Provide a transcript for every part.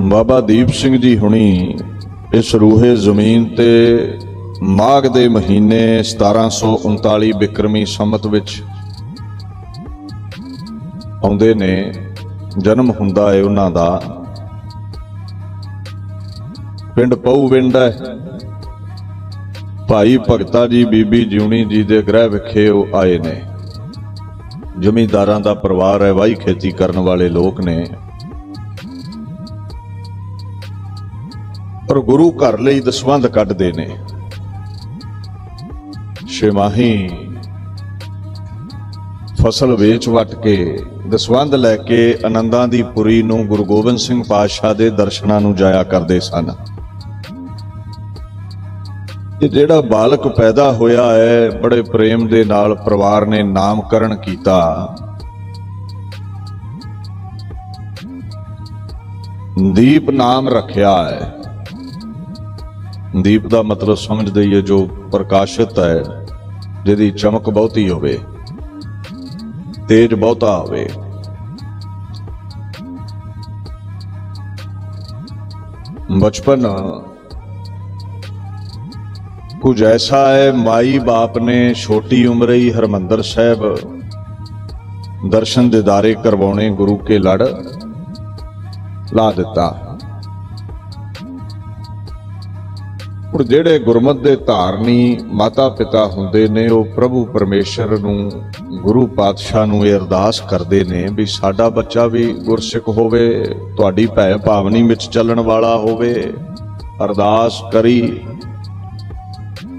ਬਾਬਾ ਦੀਪ ਸਿੰਘ ਜੀ ਹੁਣੀ ਇਸ ਰੂਹੇ ਜ਼ਮੀਨ ਤੇ ਮਾਘ ਦੇ ਮਹੀਨੇ 1739 ਬਿਕਰਮੀ ਸੰਮਤ ਵਿੱਚ ਆਉਂਦੇ ਨੇ, ਜਨਮ ਹੁੰਦਾ ਹੈ ਉਹਨਾਂ ਦਾ। ਪਿੰਡ ਪਊ ਵਿੰਡ ਹੈ। ਭਾਈ ਭਗਤਾ ਜੀ, ਬੀਬੀ ਜਿਉਣੀ ਜੀ ਦੇ ਗ੍ਰਹਿ ਵਿਖੇ ਉਹ ਆਏ ਨੇ। ਜ਼ਮੀਂਦਾਰਾਂ ਦਾ ਪਰਿਵਾਰ ਹੈ, ਵਾਹੀ ਖੇਤੀ ਕਰਨ ਵਾਲੇ ਲੋਕ ਨੇ। ਪਰ ਗੁਰੂ ਘਰ ਲਈ ਦਸਵੰਧ ਕੱਢਦੇ ਨੇ। ਛੇਮਾਹੀ। ਫਸਲ ਵੇਚ ਵਟ ਕੇ ਦਸਵੰਧ ਲੈ ਕੇ ਆਨੰਦਾਂ ਦੀ ਪੁਰੀ ਨੂੰ ਗੁਰੂ ਗੋਬਿੰਦ ਸਿੰਘ ਪਾਤਸ਼ਾਹ ਦੇ ਦਰਸ਼ਨਾਂ ਨੂੰ ਜਾਇਆ ਕਰਦੇ ਸਨ। ਇਹ ਜਿਹੜਾ ਬਾਲਕ ਪੈਦਾ ਹੋਇਆ ਹੈ, ਬੜੇ ਪ੍ਰੇਮ ਦੇ ਨਾਲ ਪਰਿਵਾਰ ਨੇ ਨਾਮਕਰਨ ਕੀਤਾ। ਦੀਪ ਨਾਮ ਰੱਖਿਆ ਹੈ। ਦੀਪ ਦਾ ਮਤਲਬ ਸਮਝਦੇ ਹੀ ਹੈ ਜੋ ਪ੍ਰਕਾਸ਼ਿਤ ਹੈ, ਜਿਹਦੀ ਚਮਕ ਬਹੁਤੀ ਹੋਵੇ, ਤੇਜ ਬਹੁਤਾ ਹੋਵੇ। ਬਚਪਨ ਕੁਝ ਐਸਾ ਹੈ, ਮਾਈ ਬਾਪ ਨੇ ਛੋਟੀ ਉਮਰੇ ਹੀ ਹਰਮੰਦਰ ਸਾਹਿਬ ਦਰਸ਼ਨ ਦਿਦਾਰੇ ਕਰਵਾਉਣੇ ਗੁਰੂ ਕੇ ਲੜ ਲਾ ਦਿੱਤਾ। ਹੁਣ ਜਿਹੜੇ ਗੁਰਮਤ ਦੇ ਧਾਰਨੀ ਮਾਤਾ ਪਿਤਾ ਹੁੰਦੇ ਨੇ, ਉਹ ਪ੍ਰਭੂ ਪਰਮੇਸ਼ਰ ਨੂੰ, ਗੁਰੂ ਪਾਤਸ਼ਾਹ ਨੂੰ ਇਹ ਅਰਦਾਸ ਕਰਦੇ ਨੇ ਵੀ ਸਾਡਾ ਬੱਚਾ ਵੀ ਗੁਰਸਿੱਖ ਹੋਵੇ, ਤੁਹਾਡੀ ਭੈ ਭਾਵਨੀ ਵਿੱਚ ਚੱਲਣ ਵਾਲਾ ਹੋਵੇ। ਅਰਦਾਸ ਕਰੀ।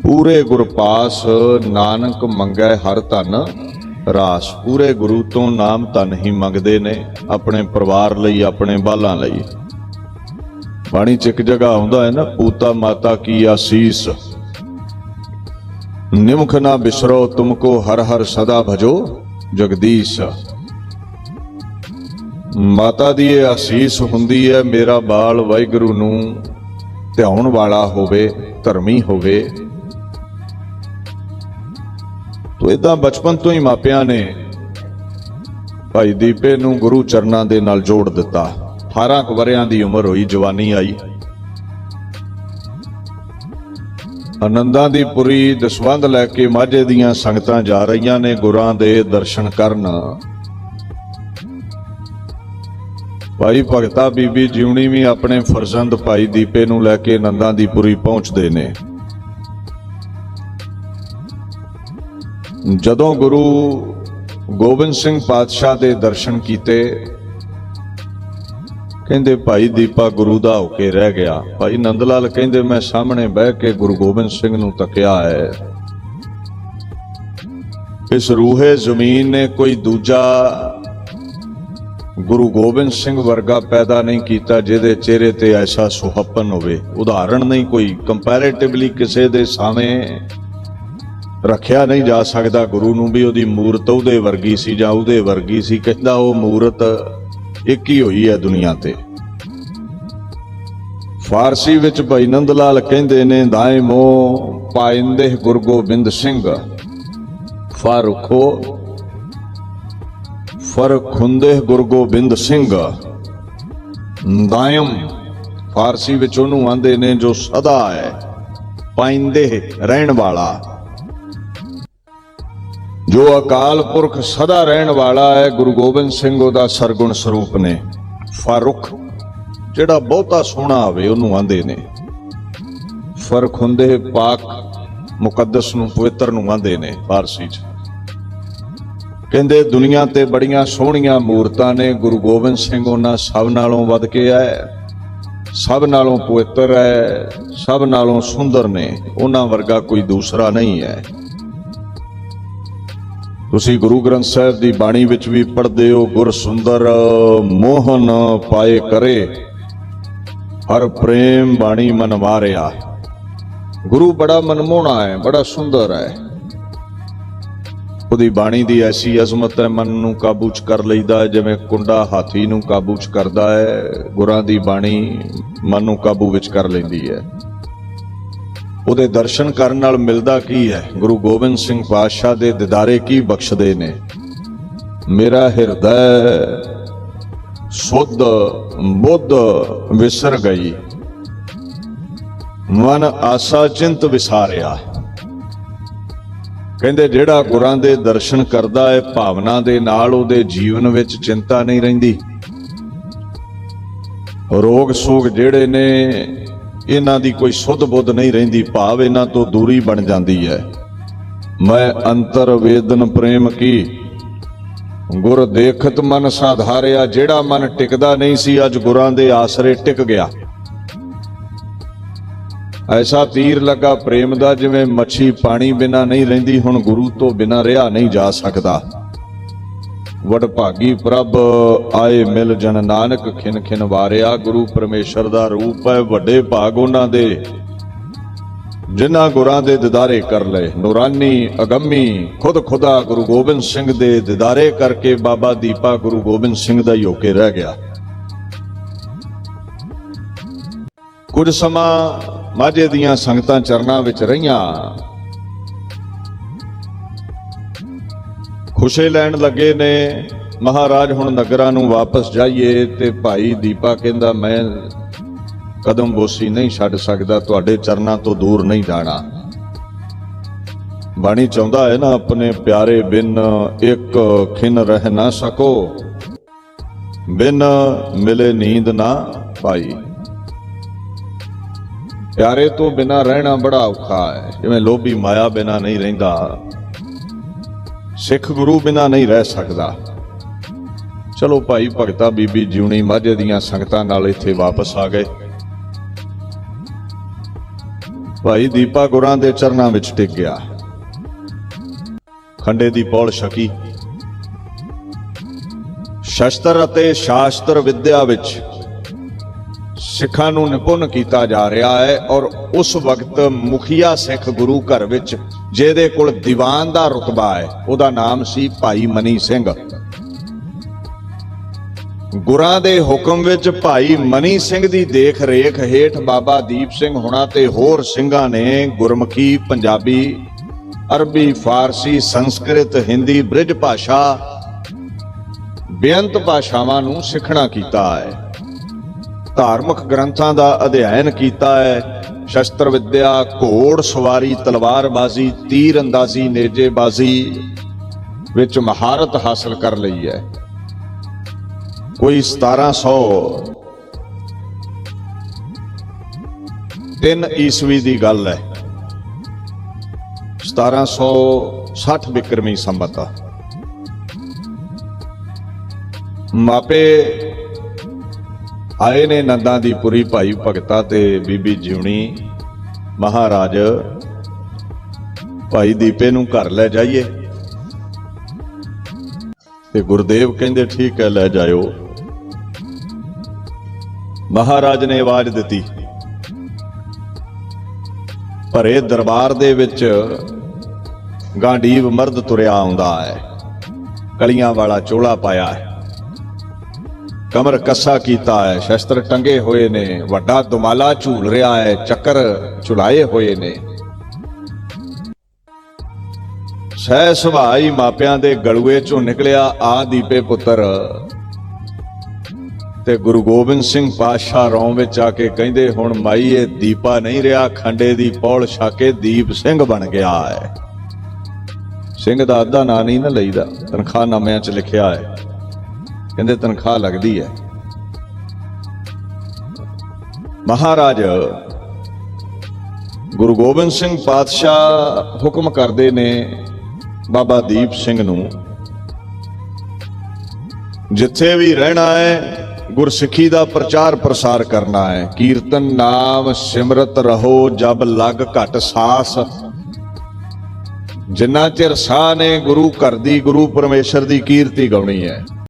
ਪੂਰੇ ਗੁਰਪਾਸ ਨਾਨਕ ਮੰਗੈ ਹਰ ਧਨ, ਰਾਸ ਪੂਰੇ ਗੁਰੂ ਤੋਂ ਨਾਮ ਧਨ ਹੀ ਮੰਗਦੇ ਨੇ, ਆਪਣੇ ਪਰਿਵਾਰ ਲਈ, ਆਪਣੇ ਬਾਲਾਂ ਲਈ। ਬਾਣੀ ਚ ਇੱਕ ਜਗ੍ਹਾ ਆਉਂਦਾ ਹੈ ਨਾ, ਪੂਤਾ ਮਾਤਾ ਕੀ ਆਸੀਸ। ਨਿਮਖ ਨਾ ਬਿਸਰੋ ਤੁਮਕੋ ਹਰ ਹਰ ਸਦਾ ਭਜੋ ਜਗਦੀਸ਼। ਮਾਤਾ ਦੀ ਇਹ ਆਸੀਸ ਹੁੰਦੀ ਹੈ, ਮੇਰਾ ਬਾਲ ਵਾਹਿਗੁਰੂ ਨੂੰ ਧਿਆਉਣ ਵਾਲਾ ਹੋਵੇ, ਧਰਮੀ ਹੋਵੇ। ਤੋ ਇਦਾਂ ਬਚਪਨ ਤੋਂ ਹੀ ਮਾਪਿਆਂ ਨੇ ਭਾਈ ਦੀਪੇ ਨੂੰ ਗੁਰੂ ਚਰਨਾਂ ਦੇ ਨਾਲ ਜੋੜ ਦਿੱਤਾ। 18 ਕੁ ਵਰਿਆਂ ਦੀ ਉਮਰ ਹੋਈ, ਜਵਾਨੀ ਆਈ। ਆਨੰਦਾਂ ਦੀ ਪੁਰੀ ਦਸਵੰਦ ਲੈ ਕੇ ਮਾਝੇ ਦੀਆਂ ਸੰਗਤਾਂ ਜਾ ਰਹੀਆਂ ਨੇ ਗੁਰਾਂ ਦੇ ਦਰਸ਼ਨ ਕਰਨ। ਭਾਈ ਭਗਤਾ ਬੀਬੀ ਜਿਉਣੀ ਵੀ ਆਪਣੇ ਫਰਜ਼ੰਦ ਭਾਈ ਦੀਪੇ ਨੂੰ ਲੈ ਕੇ ਆਨੰਦਾਂ ਦੀ ਪੁਰੀ ਪਹੁੰਚਦੇ ਨੇ। ਜਦੋਂ ਗੁਰੂ ਗੋਬਿੰਦ ਸਿੰਘ ਪਾਤਸ਼ਾਹ ਦੇ ਦਰਸ਼ਨ ਕੀਤੇ ਕਹਿੰਦੇ ਭਾਈ ਦੀਪਾ ਗੁਰੂ ਦਾ ਹੋ ਕੇ ਰਹਿ ਗਿਆ। ਭਾਈ ਨੰਦ ਲਾਲ ਕਹਿੰਦੇ, ਮੈਂ ਸਾਹਮਣੇ ਬਹਿ ਕੇ ਗੁਰੂ ਗੋਬਿੰਦ ਸਿੰਘ ਨੂੰ ਤੱਕਿਆ ਹੈ। ਇਸ ਰੂਹੇ ਜ਼ਮੀਨ ਨੇ ਕੋਈ ਦੂਜਾ ਗੁਰੂ ਗੋਬਿੰਦ ਸਿੰਘ ਵਰਗਾ ਪੈਦਾ ਨਹੀਂ ਕੀਤਾ, ਜਿਹਦੇ ਚਿਹਰੇ ਤੇ ਐਸਾ ਸੁਹੱਪਨ ਹੋਵੇ। ਉਦਾਹਰਣ ਨਹੀਂ ਕੋਈ ਕੰਪੈਰੀਟਿਵਲੀ ਕਿਸੇ ਦੇ ਸਾਹਮਣੇ ਰੱਖਿਆ ਨਹੀਂ ਜਾ ਸਕਦਾ। ਗੁਰੂ ਨੂੰ ਵੀ ਉਹਦੀ ਮੂਰਤ ਉਹਦੇ ਵਰਗੀ ਸੀ ਜਾਂ ਉਹਦੇ ਵਰਗੀ ਸੀ। ਕਹਿੰਦਾ ਉਹ ਮੂਰਤ ਇੱਕ ਹੀ ਹੋਈ ਹੈ ਦੁਨੀਆ ਤੇ। ਫਾਰਸੀ ਵਿੱਚ ਭਾਈ ਨੰਦ ਲਾਲ ਕਹਿੰਦੇ ਨੇ ਦਾਇਮੋ ਪਾਇੰਦੇ ਗੁਰੂ ਗੋਬਿੰਦ ਸਿੰਘ। ਫਾਰੁਖੋ ਫਰਖੁੰਦੇ ਗੁਰੂ ਗੋਬਿੰਦ ਸਿੰਘ। ਦਾਇਮ ਫਾਰਸੀ ਵਿੱਚ ਉਹਨੂੰ ਆਂਦੇ ਨੇ, ਜੋ ਸਦਾ ਹੈ ਪਾਇੰਦੇ ਰਹਿਣ ਵਾਲਾ। ਜੋ ਅਕਾਲ ਪੁਰਖ ਸਦਾ ਰਹਿਣ ਵਾਲਾ ਹੈ, ਗੁਰੂ ਗੋਬਿੰਦ ਸਿੰਘ ਉਹਦਾ ਸਰਗੁਣ ਸਰੂਪ ਨੇ। ਫਾਰੁਖ, ਜਿਹੜਾ ਬਹੁਤਾ ਸੋਹਣਾ ਹੋਵੇ ਉਹਨੂੰ ਆਂਦੇ ਨੇ। ਫ਼ਰਕ ਹੁੰਦੇ ਪਾਕ ਮੁਕੱਦਸ ਨੂੰ, ਪਵਿੱਤਰ ਨੂੰ ਆਂਦੇ ਨੇ ਫਾਰਸੀ ਚ। ਕਹਿੰਦੇ, ਦੁਨੀਆ ਤੇ ਬੜੀਆਂ ਸੋਹਣੀਆਂ ਮੂਰਤਾਂ ਨੇ, ਗੁਰੂ ਗੋਬਿੰਦ ਸਿੰਘ ਉਹਨਾਂ ਸਭ ਨਾਲੋਂ ਵੱਧ ਕੇ ਹੈ, ਸਭ ਨਾਲੋਂ ਪਵਿੱਤਰ ਹੈ, ਸਭ ਨਾਲੋਂ ਸੁੰਦਰ ਨੇ, ਉਹਨਾਂ ਵਰਗਾ ਕੋਈ ਦੂਸਰਾ ਨਹੀਂ ਹੈ। ਤੁਸੀਂ ਗੁਰੂ ਗ੍ਰੰਥ ਸਾਹਿਬ ਦੀ ਬਾਣੀ ਵਿੱਚ ਵੀ ਪੜ੍ਹਦੇ ਹੋ, ਗੁਰ ਸੁੰਦਰ ਮੋਹਨ ਪਾਏ ਕਰੇ। ਹਰ ਪ੍ਰੇਮ ਬਾਣੀ ਮਨ ਮਾਰਿਆ ਗੁਰੂ ਬੜਾ ਮਨਮੋਹਣਾ ਹੈ, ਬੜਾ ਸੁੰਦਰ ਹੈ। ਉਹਦੀ ਬਾਣੀ ਦੀ ਐਸੀ ਅਜ਼ਮਤ ਹੈ, ਮਨ ਨੂੰ ਕਾਬੂ ਚ ਕਰ ਲਈਦਾ ਹੈ, ਜਿਵੇਂ ਕੁੰਡਾ ਹਾਥੀ ਨੂੰ ਕਾਬੂ ਚ ਕਰਦਾ ਹੈ। ਗੁਰਾਂ ਦੀ ਬਾਣੀ ਮਨ ਨੂੰ ਕਾਬੂ ਵਿੱਚ ਕਰ ਲੈਂਦੀ ਹੈ। ਉਹਦੇ ਦਰਸ਼ਨ ਕਰਨ ਨਾਲ ਮਿਲਦਾ ਕੀ ਹੈ? ਗੁਰੂ ਗੋਬਿੰਦ ਸਿੰਘ ਪਾਤਸ਼ਾਹ ਦੇ ਦਿਦਾਰੇ ਕੀ ਬਖਸ਼ਦੇ ਨੇ? ਮੇਰਾ ਹਿਰਦੈ ਸੁਧ ਬੁੱਧ ਵਿਸਰ ਗਈ। ਮਨ ਆਸਾ ਚਿੰਤ ਵਿਸਾਰਿਆ। ਕਹਿੰਦੇ, ਜਿਹੜਾ ਗੁਰਾਂ ਦੇ ਦਰਸ਼ਨ ਕਰਦਾ ਹੈ, ਭਾਵਨਾ ਦੇ ਨਾਲ ਉਹਦੇ ਜੀਵਨ ਵਿੱਚ ਚਿੰਤਾ ਨਹੀਂ ਰਹਿੰਦੀ। ਰੋਗ ਸੋਗ ਜਿਹੜੇ ਨੇ ਇਹਨਾਂ ਦੀ ਕੋਈ ਸੁੱਧ ਬੁੱਧ ਨਹੀਂ ਰਹਿੰਦੀ, ਭਾਵ ਇਹਨਾਂ ਤੋਂ ਦੂਰੀ ਬਣ ਜਾਂਦੀ ਹੈ। ਮੈਂ ਅੰਤਰ ਵੇਦਨ ਪ੍ਰੇਮ ਕੀ? ਗੁਰ ਦੇਖਤ ਮਨ ਸਾਧਾਰਿਆ, ਜਿਹੜਾ ਮਨ ਟਿਕਦਾ ਨਹੀਂ ਸੀ, ਅੱਜ ਗੁਰਾਂ ਦੇ ਆਸਰੇ ਟਿਕ ਗਿਆ। ਐਸਾ ਤੀਰ ਲੱਗਾ ਪ੍ਰੇਮ ਦਾ, ਜਿਵੇਂ ਮੱਛੀ ਪਾਣੀ ਬਿਨਾ ਨਹੀਂ ਰਹਿੰਦੀ, ਹੁਣ ਗੁਰੂ ਤੋਂ ਬਿਨਾ ਰਿਹਾ ਨਹੀਂ ਜਾ ਸਕਦਾ। ਵਡਭਾਗੀ ਪ੍ਰਭ, ਆਏ ਮਿਲ ਜਨ ਨਾਨਕ, ਖਿਨ ਖਿਨ ਵਾਰਿਆ। ਗੁਰੂ ਪਰਮੇਸ਼ਰ ਦਾ ਰੂਪ ਹੈ ਵੱਡੇ ਭਾਗ ਉਹਨਾਂ ਦੇ। ਜਿਨ੍ਹਾਂ ਗੁਰਾਂ ਦੇ ਦਿਦਾਰੇ ਕਰ ਲਏ। ਨੂਰਾਨੀ, ਅਗੰਮੀ, ਖੁਦ ਖੁਦਾ ਗੁਰੂ ਗੋਬਿੰਦ ਸਿੰਘ ਦੇ ਦਿਦਾਰੇ ਕਰਕੇ ਬਾਬਾ ਦੀਪਾ ਗੁਰੂ ਗੋਬਿੰਦ ਸਿੰਘ ਦਾ ਯੋਕੇ ਰਹਿ ਗਿਆ। ਕੁਝ ਸਮਾਂ ਮਾਝੇ ਦੀਆਂ ਸੰਗਤਾਂ ਚਰਨਾਂ ਵਿੱਚ ਰਹੀਆਂ। ਖੁਸ਼ੇ ਲੈਣ ਲੱਗੇ ਨੇ। ਮਹਾਰਾਜ ਹੁਣ ਨਗਰਾਂ ਨੂੰ ਵਾਪਸ ਜਾਈਏ ਤੇ ਭਾਈ ਦੀਪਾ ਕਹਿੰਦਾ, ਮੈਂ ਕਦਮ ਬੋਸੀ ਨਹੀਂ ਛੱਡ ਸਕਦਾ, ਤੁਹਾਡੇ ਚਰਨਾਂ ਤੋਂ ਦੂਰ ਨਹੀਂ ਜਾਣਾ। ਬਾਣੀ ਚਾਹੁੰਦਾ ਹੈ ਨਾ, ਆਪਣੇ ਪਿਆਰੇ ਬਿਨ ਇੱਕ ਖਿਨ ਰਹਿ ਨਾ ਸਕੋ। ਬਿਨ ਮਿਲੇ ਨੀਂਦ ਨਾ ਪਾਈ। ਪਿਆਰੇ ਤੋਂ ਬਿਨਾ ਰਹਿਣਾ ਬੜਾ ਔਖਾ ਹੈ। ਜਿਵੇਂ ਲੋਭੀ ਮਾਇਆ ਬਿਨਾ ਨਹੀਂ ਰਹਿੰਦਾ। ਸਿੱਖ ਗੁਰੂ ਬਿਨਾ ਨਹੀਂ ਰਹਿ ਸਕਦਾ। ਚਲੋ ਭਾਈ ਭਗਤਾ ਬੀਬੀ ਜਿਉਣੀ ਮਾਝੇ ਦੀਆਂ ਸੰਗਤਾਂ ਨਾਲ ਇੱਥੇ ਵਾਪਸ ਆ ਗਏ। ਭਾਈ ਦੀਪਾ ਗੁਰਾਂ ਦੇ ਚਰਨਾਂ ਵਿੱਚ ਟਿਕ ਗਿਆ। ਖੰਡੇ ਦੀ ਪੌਲ ਛਕੀ। ਸ਼ਸਤਰ ਅਤੇ ਸ਼ਾਸਤਰ ਵਿੱਦਿਆ ਵਿੱਚ ਸਿੱਖਾਂ ਨੂੰ ਨਿਪੁੰਨ ਕੀਤਾ ਜਾ ਰਿਹਾ ਹੈ ਔਰ ਉਸ ਵਕਤ ਮੁਖੀਆ ਸਿੱਖ ਗੁਰੂ ਘਰ ਵਿੱਚ, ਜਿਹਦੇ ਕੋਲ ਦੀਵਾਨ ਦਾ ਰੁਤਬਾ ਹੈ, ਉਹਦਾ ਨਾਮ ਸੀ ਭਾਈ ਮਨੀ ਸਿੰਘ। ਗੁਰਾਂ ਦੇ ਹੁਕਮ ਵਿੱਚ ਭਾਈ ਮਨੀ ਸਿੰਘ ਦੀ ਦੇਖ ਰੇਖ ਹੇਠ ਬਾਬਾ ਦੀਪ ਸਿੰਘ ਹੁਣਾ ਤੇ ਹੋਰ ਸਿੰਘਾਂ ਨੇ ਗੁਰਮੁਖੀ ਪੰਜਾਬੀ, ਅਰਬੀ, ਫਾਰਸੀ, ਸੰਸਕ੍ਰਿਤ, ਹਿੰਦੀ ਬ੍ਰਿਜ ਭਾਸ਼ਾ, ਬੇਅੰਤ ਭਾਸ਼ਾਵਾਂ ਨੂੰ ਸਿੱਖਣਾ ਕੀਤਾ ਹੈ। ਧਾਰਮਿਕ ਗ੍ਰੰਥਾਂ ਦਾ ਅਧਿਐਨ ਕੀਤਾ ਹੈ। ਸ਼ਸਤਰ ਵਿਦਿਆ, ਘੋੜ ਸਵਾਰੀ, ਤਲਵਾਰਬਾਜ਼ੀ ਤੀਰ ਅੰਦਾਜ਼ੀ ਨੇਜੇਬਾਜ਼ੀ ਵਿੱਚ ਮਹਾਰਤ ਹਾਸਲ ਕਰ ਲਈ ਹੈ। ਕੋਈ 1700 ਤਿੰਨ ਈਸਵੀ ਦੀ ਗੱਲ ਹੈ। 1760 ਬਿਕਰਮੀ ਸੰਬਤ ਮਾਪੇ ਆਏ ਨੇ ਨੰਦਾਂ ਦੀ ਪੁਰੀ ਭਾਈ ਭਗਤਾ ਤੇ ਬੀਬੀ ਜਿਉਣੀ ਮਹਾਰਾਜ। ਭਾਈ ਦੀਪੇ ਨੂੰ ਘਰ ਲੈ ਜਾਈਏ। ਤੇ ਗੁਰਦੇਵ ਕਹਿੰਦੇ, ਠੀਕ ਹੈ, ਲੈ ਜਾਇਓ। ਮਹਾਰਾਜ ਨੇ ਆਵਾਜ਼ ਦਿੱਤੀ। ਭਰੇ ਦਰਬਾਰ ਦੇ ਵਿੱਚ ਗਾਂਢੀਵ ਮਰਦ ਤੁਰਿਆ ਆਉਂਦਾ ਹੈ। ਕਲੀਆਂ ਵਾਲਾ ਚੋਲਾ ਪਾਇਆ ਹੈ। ਕਮਰ ਕੱਸਾ ਕੀਤਾ ਹੈ, ਸ਼ਸਤਰ ਟੰਗੇ ਹੋਏ ਨੇ, ਵੱਡਾ ਦੁਮਾਲਾ ਝੂਲ ਰਿਹਾ ਹੈ, ਚੱਕਰ ਝੁਲਾਏ ਹੋਏ ਨੇ। ਸਹਿ ਸੁਭਾਈ ਮਾਪਿਆਂ ਦੇ ਗਲੂਏ ਚੋਂ ਨਿਕਲਿਆ ਆ ਦੀਪੇ ਪੁੱਤਰ। ਤੇ ਗੁਰੂ ਗੋਬਿੰਦ ਸਿੰਘ ਪਾਤਸ਼ਾਹ ਰੌਂ ਵਿੱਚ ਆ ਕੇ ਕਹਿੰਦੇ, ਹੁਣ ਮਾਈ, ਇਹ ਦੀਪਾ ਨਹੀਂ ਰਿਹਾ, ਖੰਡੇ ਦੀ ਪੌਲ ਛਾਕੇ ਦੀਪ ਸਿੰਘ ਬਣ ਗਿਆ ਹੈ। ਸਿੰਘ ਦਾ ਅੱਧਾ ਨਾਂ ਨਹੀਂ ਨਾ ਲਈਦਾ, ਤਨਖਾਹ ਨਾਮਿਆਂ 'ਚ ਲਿਖਿਆ ਹੈ। ਕਹਿੰਦੇ ਤਨਖਾਹ ਲੱਗਦੀ ਹੈ। ਮਹਾਰਾਜ, ਗੁਰੂ ਗੋਬਿੰਦ ਸਿੰਘ ਪਾਤਸ਼ਾਹ ਹੁਕਮ ਕਰਦੇ ਨੇ ਬਾਬਾ ਦੀਪ ਸਿੰਘ ਨੂੰ, ਜਿੱਥੇ ਵੀ ਰਹਿਣਾ ਹੈ, ਗੁਰਸਿੱਖੀ ਦਾ ਪ੍ਰਚਾਰ ਪ੍ਰਸਾਰ ਕਰਨਾ ਹੈ। ਕੀਰਤਨ ਨਾਮ ਸਿਮਰਤ ਰਹੋ, ਜਬ ਲੱਗ ਘਟ ਸਾਸ। ਜਿੰਨਾ ਚਿਰ ਸਾਹ ਨੇ ਗੁਰੂ ਘਰ ਦੀ, ਗੁਰੂ ਪਰਮੇਸ਼ਰ ਦੀ ਕੀਰਤੀ ਗਾਉਣੀ ਹੈ।